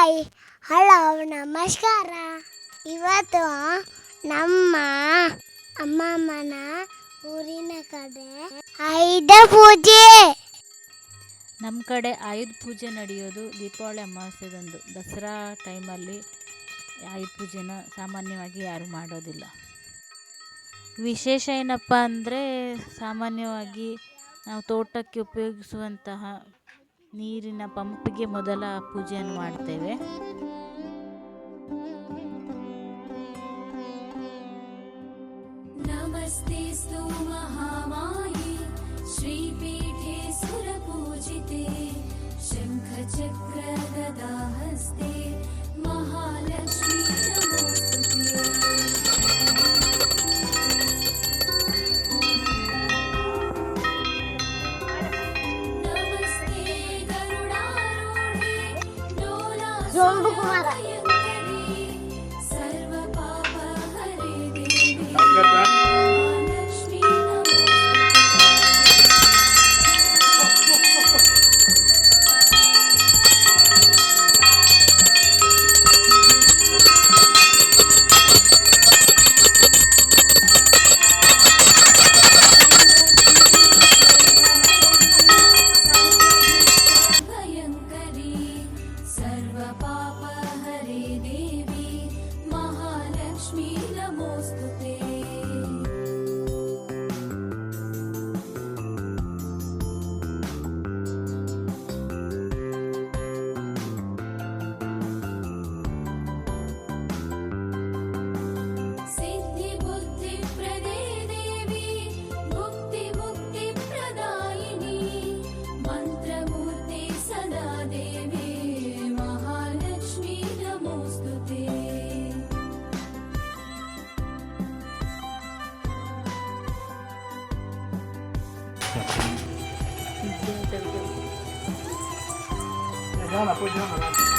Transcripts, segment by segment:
Hi hello ನಮಸ್ಕಾರ. ಇವತ್ತು ನಮ್ಮ ಅಮ್ಮಮ್ಮನ ಊರಿನ ಕಡೆ ಆಯುಧ ಪೂಜೆ. ನಮ್ಮ ಕಡೆ ಆಯುಧ ಪೂಜೆ ನಡೆಯೋದು ದೀಪಾವಳಿ ಅಮಾವಾಸ್ಯದಂದು. ದಸರಾ ಟೈಮಲ್ಲಿ ಆಯುಧ ಪೂಜೆನ ಸಾಮಾನ್ಯವಾಗಿ ಯಾರು ಮಾಡೋದಿಲ್ಲ. ವಿಶೇಷ ಏನಪ್ಪ ಅಂದರೆ ಸಾಮಾನ್ಯವಾಗಿ ನಾವು ತೋಟಕ್ಕೆ ಉಪಯೋಗಿಸುವಂತಹ ನೀರಿನ ಪಂಪ್ಗೆ ಮೊದಲ ಪೂಜೆಯನ್ನು ಮಾಡ್ತೇವೆ. ನಮಸ್ತೆ Huwag mo kumakain. 不要了，不需要了。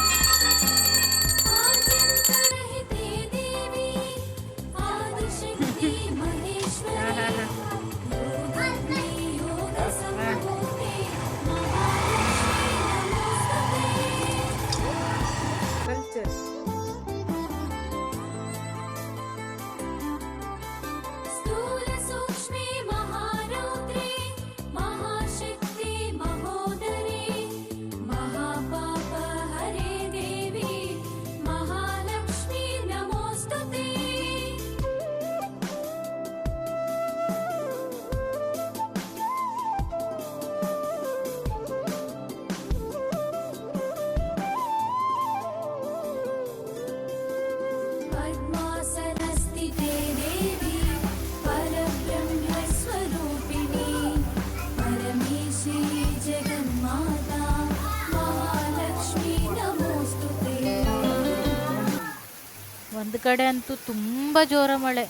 ಕಡೆ ಅಂತೂ ತುಂಬ ಜೋರ ಮಳೆ.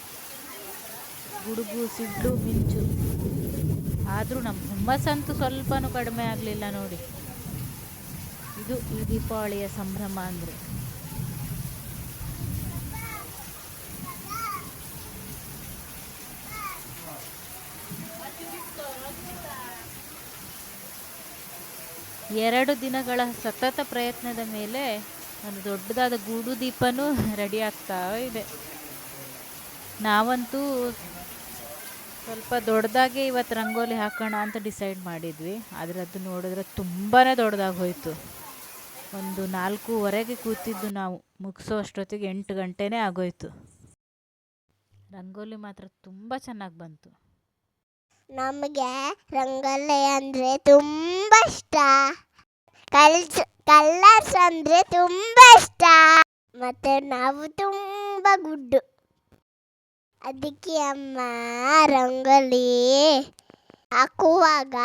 ಗುಡುಗು, ಸಿಡ್ಲು, ಮಿಂಚು. ಆದರೂ ನಮ್ಮ ಹುಮ್ಮಸ್ಸಂತೂ ಸ್ವಲ್ಪನೂ ಕಡಿಮೆ ಆಗಲಿಲ್ಲ ನೋಡಿ. ಇದು ಈ ದೀಪಾವಳಿಯ ಸಂಭ್ರಮ ಅಂದರೆ. ಎರಡು ದಿನಗಳ ಸತತ ಪ್ರಯತ್ನದ ಮೇಲೆ ಒಂದು ದೊಡ್ಡದಾದ ಗೂಡು ದೀಪನೂ ರೆಡಿ ಆಗ್ತಾ ಇದೆ. ನಾವಂತೂ ಸ್ವಲ್ಪ ದೊಡ್ಡದಾಗೆ ಇವತ್ತು ರಂಗೋಲಿ ಹಾಕೋಣ ಅಂತ ಡಿಸೈಡ್ ಮಾಡಿದ್ವಿ. ಆದರೆ ಅದು ನೋಡಿದ್ರೆ ತುಂಬಾ ದೊಡ್ಡದಾಗಿ ಹೋಯಿತು. ಒಂದು ನಾಲ್ಕೂವರೆಗೆ ಕೂತಿದ್ದು ನಾವು. ಮುಗಿಸೋ ಅಷ್ಟೊತ್ತಿಗೆ ಎಂಟು ಗಂಟೆನೇ ಆಗೋಯ್ತು. ರಂಗೋಲಿ ಮಾತ್ರ ತುಂಬ ಚೆನ್ನಾಗಿ ಬಂತು. ನಮಗೆ ರಂಗೋಲಿ ಅಂದರೆ ತುಂಬ ಇಷ್ಟ. ಕಲ್ಸ್ ಕಲರ್ಸ್ ಅಂದ್ರೆ ತುಂಬಾ ಇಷ್ಟ. ಮತ್ತೆ ನಾವು ತುಂಬಾ ಗುಡ್ಡು. ಅದಕ್ಕೆ ಅಮ್ಮ ರಂಗೋಲಿ ಹಾಕುವಾಗ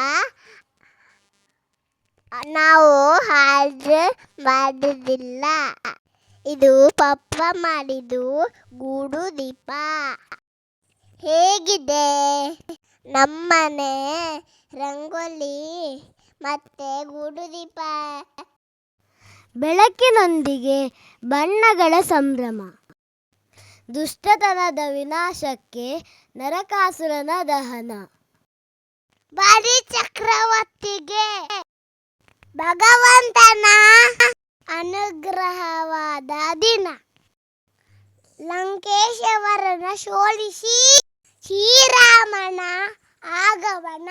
ನಾವು ಹಾಗೆ ಮಾಡೋದಿಲ್ಲ ಇದು ಪಪ್ಪ ಮಾಡಿದ್ದು ಗೂಡು ದೀಪ. ಹೇಗಿದೆ? ನಮ್ಮನೆ ರಂಗೋಲಿ ಮತ್ತೆ ಗೂಡು ದೀಪ. ಬೆಳಕಿನೊಂದಿಗೆ ಬಣ್ಣಗಳ ಸಂಭ್ರಮ. ದುಷ್ಟತನದ ವಿನಾಶಕ್ಕೆ ನರಕಾಸುರನ ದಹನ. ಬರಿ ಚಕ್ರವರ್ತಿಗೆ ಭಗವಂತನ ಅನುಗ್ರಹವಾದ ದಿನ. ಲಂಕೇಶವರನ ಸೋಲಿಸಿ ಶ್ರೀರಾಮನ ಆಗಮನ.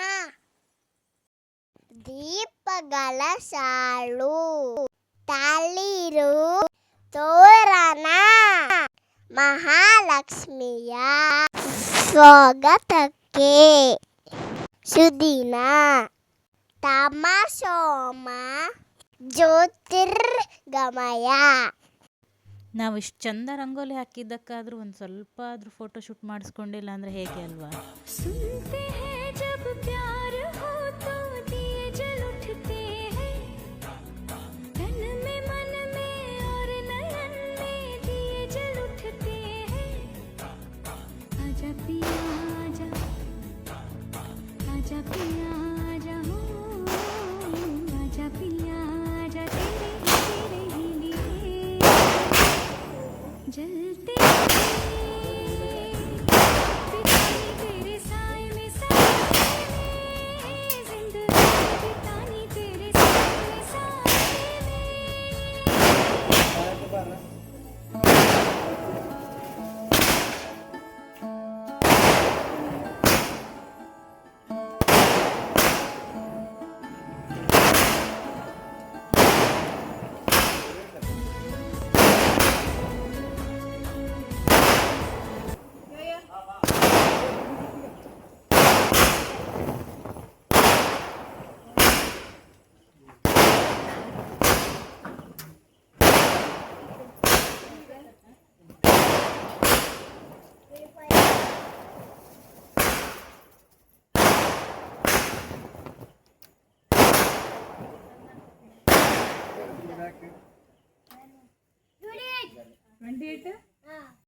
ದೀಪಗಳ ಸಾಳು. ತಾಲೀರು ತೋರಣ. ಮಹಾಲಕ್ಷ್ಮಿಯ ಸ್ವಾಗತಕ್ಕೆ. ಸುದಿನ ತಮಸೋಮ ಜ್ಯೋತಿರ್ಗಮಯ. ನಾವು ಇಷ್ಟು ಚಂದ ರಂಗೋಲಿ ಹಾಕಿದ್ದಕ್ಕಾದ್ರೂ ಒಂದು ಸ್ವಲ್ಪ ಆದರೂ ಫೋಟೋ ಶೂಟ್ ಮಾಡಿಸ್ಕೊಂಡಿಲ್ಲ ಅಂದರೆ ಹೇಗೆ ಅಲ್ವಾ? जलते ട്വന്റി